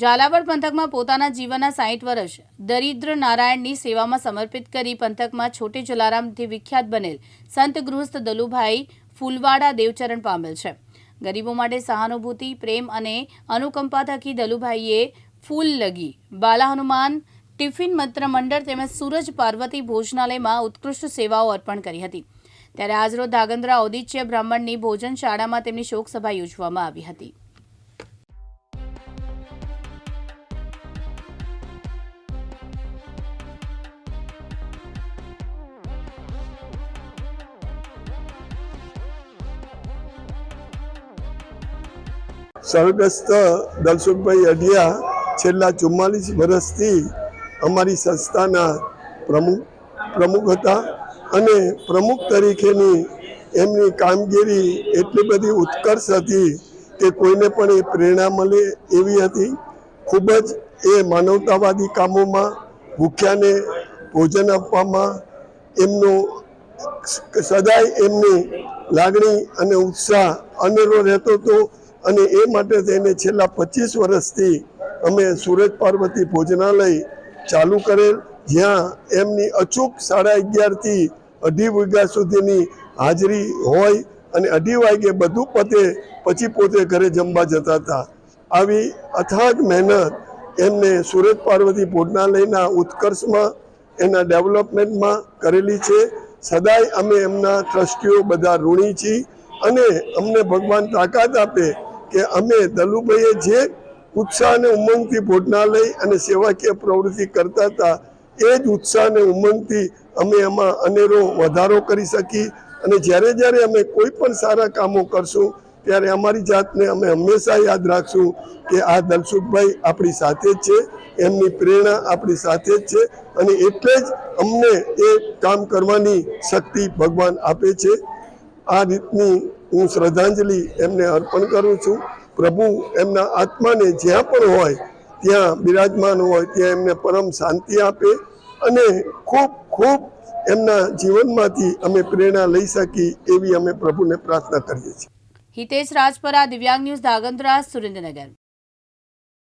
ઝાલાવાડ પંથકમાં પોતાના જીવનના સાહીઠ વર્ષ દરિદ્ર નારાયણની સેવામાં સમર્પિત કરી પંથકમાં છોટે જલારામથી વિખ્યાત બનેલ સંત ગૃહસ્થ દલુભાઈ ફૂલવાડા દેવચરણ પામેલ છે. ગરીબો માટે સહાનુભૂતિ, પ્રેમ અને અનુકંપા થકી દલુભાઈએ ફૂલ લગી બાલા હનુમાન ટિફિન મંત્ર મંડળ તેમજ સૂરજ પાર્વતી ભોજનાલયમાં ઉત્કૃષ્ટ સેવાઓ અર્પણ કરી હતી. ત્યારે આજરોજ ધાગંદ્રા ઔદિત્ય બ્રાહ્મણની ભોજન શાળામાં તેમની શોકસભા યોજવામાં આવી હતી. સ્વર્ગસ્થ દલસુખભાઈ અઢિયા છેલ્લા ચુમ્માલીસ વર્ષથી અમારી સંસ્થાના પ્રમુખ પ્રમુખ હતા અને પ્રમુખ તરીકેની એમની કામગીરી એટલી બધી ઉત્કર્ષ હતી કે કોઈને પણ એ પ્રેરણા મળે એવી હતી. ખૂબ જ એ માનવતાવાદી કામોમાં ભૂખ્યાને ભોજન આપવામાં એમનો સદાય એમની લાગણી અને ઉત્સાહ અનેરો રહેતો હતો અને એ માટે તેને છેલ્લા પચીસ વર્ષથી અમે સુરજ પાર્વતી ભોજનાલય ચાલુ કરેલ, જ્યાં એમની અચૂક સાડા અગિયારથી અઢી વાગ્યા સુધીની હાજરી હોય અને અઢી વાગે બધું પતે, પછી પોતે ઘરે જમવા જતા હતા. આવી અથાગ મહેનત એમને સુરત પાર્વતી ભોજનાલયના ઉત્કર્ષમાં, એના ડેવલપમેન્ટમાં કરેલી છે. સદાય અમે એમના ટ્રસ્ટીઓ બધા ઋણી છીએ અને અમને ભગવાન તાકાત આપે કે અમે દલુભાઈએ જે ઉત્સાહ અને ઉમંગથી ભોજનાલય અને સેવાકીય પ્રવૃત્તિ કરતા હતા, એ જ ઉત્સાહ અને ઉમંગથી અમે એમાં અનેરો વધારો કરી શકી અને જ્યારે જ્યારે અમે કોઈ પણ સારા કામો કરશું, ત્યારે અમારી જાતને અમે હંમેશા યાદ રાખશું કે આ દલસુખભાઈ આપણી સાથે જ છે, એમની પ્રેરણા આપણી સાથે જ છે અને એટલે જ અમને એ કામ કરવાની શક્તિ ભગવાન આપે છે. આ રીતની હું શ્રદ્ધાંજલિ એમને અર્પણ કરું છું. પ્રભુ એમના આત્માને જ્યાં પણ હોય, ત્યાં બિરાજમાન હોય, ત્યાં એમને પરમ શાંતિ આપે અને ખૂબ ખૂબ એમના જીવનમાંથી અમે પ્રેરણા લઈ શકી એવી અમે પ્રભુને પ્રાર્થના કરીએ છીએ. હિતેશ રાજપરા, દિવ્યાંગ ન્યૂઝ ધાગંદ્રા સુરેન્દ્રનગર.